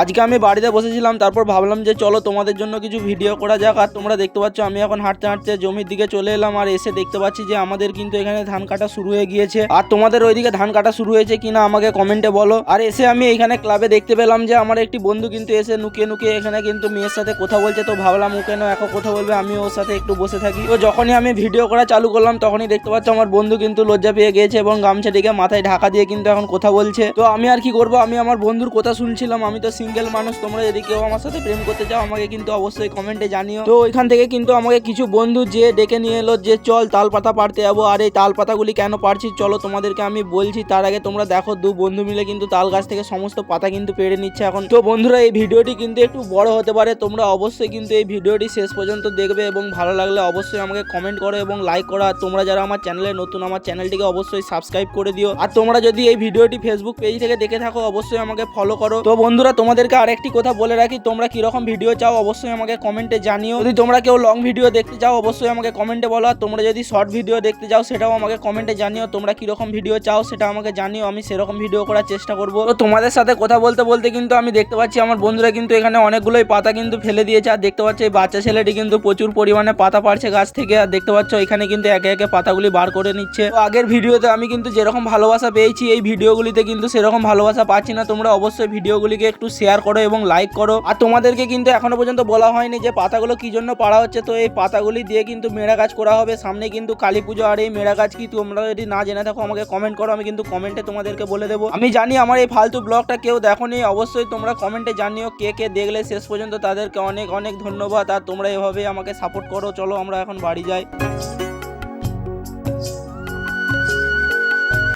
আজকে আমি বাড়িতে বসেছিলাম, তারপর ভাবলাম যে চলো তোমাদের জন্য কিছু ভিডিও করা যাক। আর তোমরা দেখতে পাচ্ছ, আমি এখন হাঁটতে হাঁটতে জমির দিকে চলে এলাম আর এসে দেখতে পাচ্ছি যে আমাদের কিন্তু এখানে ধান কাটা শুরু হয়ে গিয়েছে। আর তোমাদের ওইদিকে ধান কাটা শুরু হয়েছে কিনা আমাকে কমেন্টে বলো। আর এসে আমি এখানে ক্লাবে দেখতে পেলাম যে আমার একটি বন্ধু কিন্তু এসে নুকিয়ে নুকিয়ে এখানে কিন্তু মেয়ের সাথে কথা বলছে। তো ভাবলাম, ও কেন এখন কথা বলবে? আমি ওর সাথে একটু বসে থাকি। তো যখনই আমি ভিডিও করা চালু করলাম, তখনই দেখতে পাচ্ছ আমার বন্ধু কিন্তু লজ্জা পেয়ে গিয়েছে এবং গামছাটিকে মাথায় ঢাকা দিয়ে কিন্তু এখন কথা বলছে। তো আমি আর কি করব? আমি আমার বন্ধুর কথা শুনছিলাম, আমি তো সিঙ্গেল মানুষ, তোমরা যদি কেউ আমার সাথে প্রেম করতে চাও, আমাকে কিন্তু অবশ্যই কমেন্টে জানিও। তো ওইখান থেকে কিন্তু আমাকে কিছু বন্ধু যে ডেকে নিয়ে এলো যে, চল তাল পাতা পাড়তে যাব। আর এই তাল পাতাগুলি কেন পারছি চলো তোমাদেরকে আমি বলছি, তার আগে তোমরা দেখো, দু বন্ধু মিলে কিন্তু তাল গাছ থেকে সমস্ত পাতা কিন্তু পেড়ে নিচ্ছে এখন। তো বন্ধুরা, এই ভিডিওটি কিন্তু একটু বড় হতে পারে, তোমরা অবশ্যই কিন্তু এই ভিডিওটি শেষ পর্যন্ত দেখবে এবং ভালো লাগলে অবশ্যই আমাকে কমেন্ট করো এবং লাইক করো। আর তোমরা যারা আমার চ্যানেলে নতুন, আমার চ্যানেলটিকে অবশ্যই সাবস্ক্রাইব করে দিও। আর তোমরা যদি এই ভিডিওটি ফেসবুক পেজ থেকে দেখে থাকো, অবশ্যই আমাকে ফলো করো। তো বন্ধুরা তোমাদেরকে আরেকটি কথা বলে রাখি, তোমরা কীরকম ভিডিও চাও অবশ্যই আমাকে কমেন্টে জানিও। যদি তোমরা কেউ লং ভিডিও দেখতে চাও, অবশ্যই আমাকে কমেন্টে বলো। আর তোমরা যদি শর্ট ভিডিও দেখতে চাও, সেটাও আমাকে কমেন্টে জানিও। তোমরা কীরকম ভিডিও চাও, সেটা আমাকে জানিও। আমি সেরকম ভিডিও করার চেষ্টা করব। তো তোমাদের সাথে কথা বলতে বলতে কিন্তু আমি দেখতে পাচ্ছি, আমার বন্ধুরা কিন্তু এখানে অনেকগুলোই পাতা কিন্তু ফেলে দিয়েছে। আর দেখতে পাচ্ছি, এই বাচ্চা ছেলেটি কিন্তু প্রচুর পরিমাণে পাতা পাড়ছে গাছ থেকে। আর দেখতে পাচ্ছ, এখানে কিন্তু একে একে পাতাগুলি বার করে নিচ্ছে। তো আগের ভিডিওতে আমি কিন্তু যেরকম ভালোবাসা পেয়েছি, এই ভিডিওগুলিতে কিন্তু সেরকম ভালোবাসা পাচ্ছি না। তোমরা অবশ্যই ভিডিওগুলিকে একটু শেয়ার করো এবং লাইক করো। আর তোমাদেরকে কিন্তু এখনও পর্যন্ত বলা হয়নি যে পাতাগুলো কি জন্য পাড়া হচ্ছে। তো এই পাতাগুলি দিয়ে কিন্তু মেড়া গাছ করা হবে। সামনে কিন্তু কালী পুজো আর এই মেড়া গাছ কি তোমরা যদি না জেনে থাকো, আমাকে কমেন্ট করো, আমি কিন্তু কমেন্টে তোমাদেরকে বলে দেবো। আমি জানি আমার এই ফালতু ব্লগটা কেউ দেখোনি। অবশ্যই তোমরা কমেন্টে জানিও কে কে দেখলে। শেষ পর্যন্ত তাদেরকে অনেক অনেক ধন্যবাদ। আর তোমরা এভাবে আমাকে সাপোর্ট করো। চলো আমরা এখন বাড়ি যাই।